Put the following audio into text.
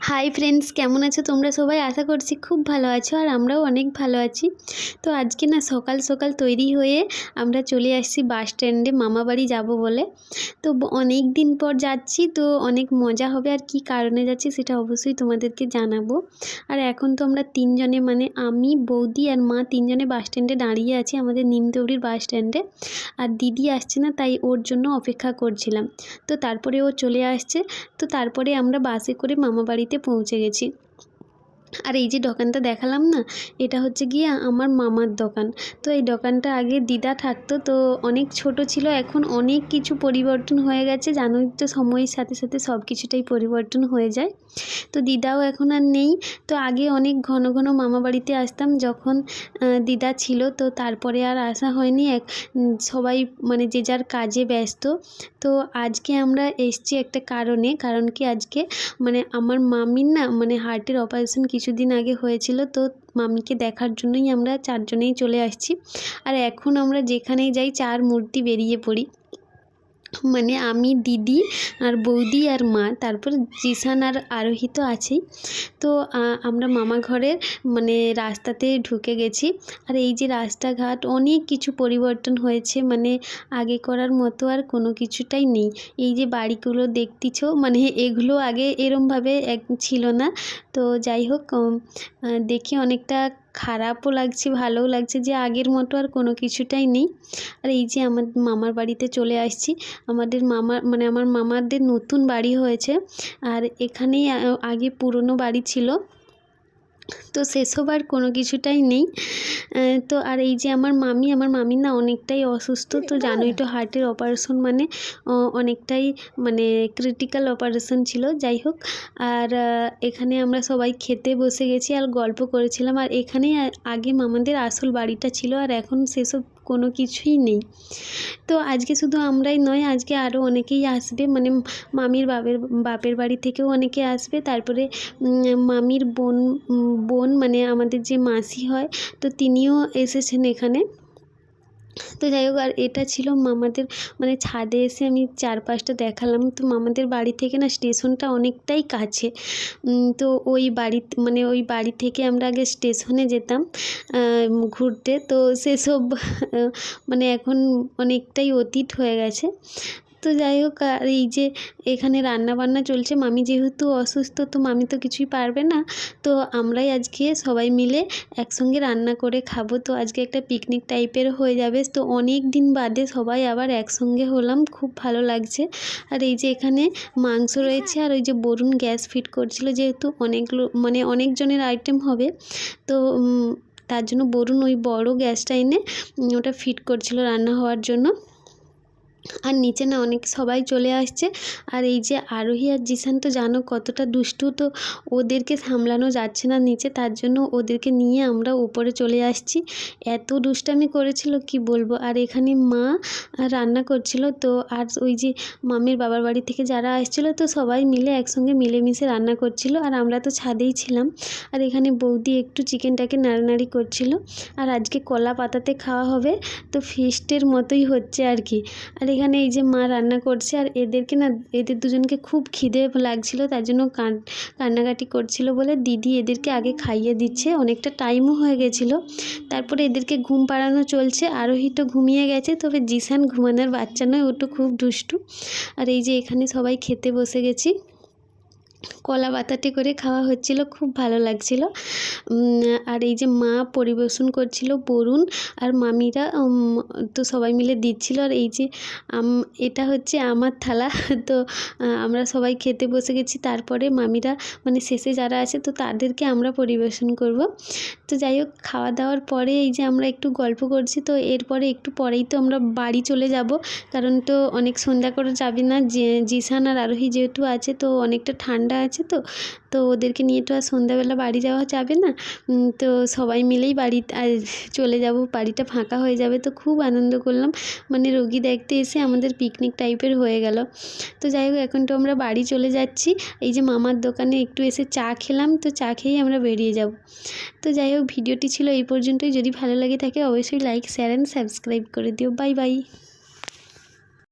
Hi friends কেমন আছো তোমরা সবাই? আশা করছি খুব ভালো আছো আর আমরাও অনেক ভালো আছি। তো আজকে না সকাল সকাল তৈরি হয়ে আমরা চলে আসছি বাস স্ট্যান্ডে মামা বাড়ি যাব বলে। তো অনেক দিন পর যাচ্ছি, তো অনেক মজা হবে আর কি কারণে যাচ্ছি সেটা অবশ্যই তোমাদেরকে জানাব। আর এখন তো আমরা তিনজনে মানে আমি, বৌদি আর মা তিনজনে বাস স্ট্যান্ডে দাঁড়িয়ে আছি আমাদের নিমতৌড়ির বাস স্ট্যান্ডে আর দিদি আসছে না, তাই ওর জন্য অপেক্ষা করছিলাম। তো তারপরে ও চলে আসছে, তো তারপরে আমরা বাসে করে মামা বাড়িতে পৌঁছে গেছি। আর এই যে দোকানটা দেখালাম না, এটা হচ্ছে গিয়ে আমার মামার দোকান। তো এই দোকানটা আগে দিদা থাকতো, তো অনেক ছোট ছিল, এখন অনেক কিছু পরিবর্তন হয়ে গেছে। জানোই তো সময়ের সাথে সাথে সব কিছুটাই পরিবর্তন হয়ে যায়। তো দিদাও এখন আর নেই। তো আগে অনেক ঘন ঘন মামা বাড়িতে আসতাম, যখন দিদা ছিল, তো তারপরে আর আসা হয়নি। এক সবাই মানে যে যার কাজে ব্যস্ত। তো আজকে আমরা এসছি একটা কারণে, কারণ কি আজকে মানে আমার মামির না মানে হার্টের অপারেশন কিছুদিন আগে হয়েছিল, তো মামিকে দেখার জন্যই আমরা চারজনেই চলে আসছি। আর এখন আমরা যেখানেই যাই, চার মূর্তি বেরিয়ে পড়ি। মানে আমি, দিদি আর বৌদি আর মা, তারপর জিসান আর আরোহী তো আছেই। তো আমরা মামা ঘরের মানে রাস্তাতে ঢুকে গেছি। আর এই যে রাস্তাঘাট অনেক কিছু পরিবর্তন হয়েছে মানে আগে করার মতো আর কোনো কিছুটাই নেই। এই যে বাড়িগুলো দেখতেছ মানে এগুলো আগে এরমভাবে এক ছিল না। তো যাই হোক দেখে অনেকটা খারাপও লাগছে, ভালোও লাগছে যে আগের মতো আর কোনো কিছুটাই নেই। আর এই যে আমার মামার বাড়িতে চলে আসছি, আমাদের মামার মানে আমার মামাদের নতুন বাড়ি হয়েছে। আর এখানেই আগে পুরনো বাড়ি ছিল। তো সেসব আর কোনো কিছুটাই নেই। তো আর এই যে আমার মামি আমার মামি না অনেকটাই অসুস্থ তো জানোই তো হার্টের অপারেশন মানে অনেকটাই মানে ক্রিটিক্যাল অপারেশন ছিল। যাই হোক আর এখানে আমরা সবাই খেতে বসে গেছি আর গল্প করেছিলাম। আর এখানেই আগে মামাদের আসল বাড়িটা ছিল। আর এখন সেসব কোনো কিছুই নেই। তো আজকে শুধু আমরাই নয়, আজকে আরও অনেকেই আসবে। মানে মামির বাপের বাপের বাড়ি থেকেও অনেকে আসবে। তারপরে মামির বোন বোন মানে আমাদের যে মাসি হয়, তো তিনিও এসেছেন এখানে। তো যাই হোক, আর এটা ছিল মামাদের মানে ছাদে এসে আমি চারপাশটা দেখালাম। তো মামাদের বাড়ি থেকে না স্টেশনটা অনেকটাই কাছে। তো ওই বাড়ি মানে ওই বাড়ি থেকে আমরা আগে স্টেশনে যেতাম ঘুরতে। তো সেসব মানে এখন অনেকটাই অতীত হয়ে গেছে। তো যাই হোক, আর এই যে এখানে রান্না বান্না চলছে, মামি যেহেতু অসুস্থ, তো মামি তো কিছুই পারবে না। তো আমরাই আজকে সবাই মিলে একসঙ্গে রান্না করে খাব। তো আজকে একটা পিকনিক টাইপের হয়ে যাবে। তো অনেক দিন বাদে সবাই আবার একসঙ্গে হলাম, খুব ভালো লাগছে। আর এই যে এখানে মাংস রয়েছে, আর ওই যে বরুণ গ্যাস ফিট করছিল, যেহেতু অনেক মানে অনেকজনের আইটেম হবে। তো তার জন্য বরুণ ওই বড় গ্যাসটা এনে ওটা ফিট করছিল রান্না হওয়ার জন্য। আর নিচে না অনেক সবাই চলে আসছে। আর এই যে আরোহী আর জিসান তো জানো কতটা দুষ্টু, তো ওদেরকে সামলানো যাচ্ছে না নিচে, তার জন্য ওদেরকে নিয়ে আমরা উপরে চলে আসছি। এত দুষ্টামি করেছিল, কি বলব? আর এখানে মা রান্না করছিল, তো আর ওই যে মামির বাবার বাড়ি থেকে যারা আসছিল, তো সবাই মিলে একসঙ্গে মিলেমিশে রান্না করছিল। আর আমরা তো ছাদেই ছিলাম। আর এখানে বৌদি একটু চিকেনটাকে নাড়ানাড়ি করছিল। আর আজকে কলা পাতাতে খাওয়া হবে, তো ফিস্টের মতোই হচ্ছে আর কি। আর এখানে এই যে মা রান্না করছে আর এদেরকে না, এদের দুজনকে খুব খিদে লাগছিল, তার জন্য কান্নাকাটি করছিল বলে দিদি এদেরকে আগে খাইয়ে দিচ্ছে, অনেকটা টাইমও হয়ে গেছিল। তারপরে এদেরকে ঘুম পাড়ানো চলছে আরোহী তো ঘুমিয়ে গেছে, তবে জিসান ঘুমানোর বাচ্চা নয়, ওটু খুব দুষ্টু। আর এই যে এখানে সবাই খেতে বসে গেছি। কলা বাতাটি করে খাওয়া হচ্ছিল, খুব ভালো লাগছিল। আর এই যে মা পরিবেশন করছিল বরুণ আর মামিরা তো সবাই মিলে দিচ্ছিল। আর এই যে এটা হচ্ছে আমার থালা। তো আমরা সবাই খেতে বসে গেছি। তারপরে মামিরা মানে শেষে যারা আছে, তো তাদেরকে আমরা পরিবেশন করব। তো যাই হোক, খাওয়া দাওয়ার পরে এই যে আমরা একটু গল্প করছি। তো এরপরে একটু পরেই তো আমরা বাড়ি চলে যাব। কারণ তো অনেক সন্ধ্যা করে যাবে না। জিসান আর আরোহী যেহেতু আছে, তো অনেকটা ঠান্ডা আছে তো তো ওদেরকে নিয়ে তো আর সন্ধ্যাবেলা বাড়ি যাওয়া যাবে না। তো সবাই মিলেই বাড়ি চলে যাব। বাড়িটা ফাঁকা হয়ে যাবে তো খুব আনন্দ করলাম। মানে রোগী দেখতে এসে আমাদের পিকনিক টাইপের হয়ে গেল। তো যাই হোক, এখন তো আমরা বাড়ি চলে যাচ্ছি। এই যে মামার দোকানে একটু এসে চা খেলাম, তো চা খেয়েই আমরা বেরিয়ে যাব। তো যাই হোক, ভিডিওটি ছিল এই পর্যন্তই। যদি ভালো লাগে থাকে, অবশ্যই লাইক শেয়ার অ্যান্ড সাবস্ক্রাইব করে দিও। Bye bye.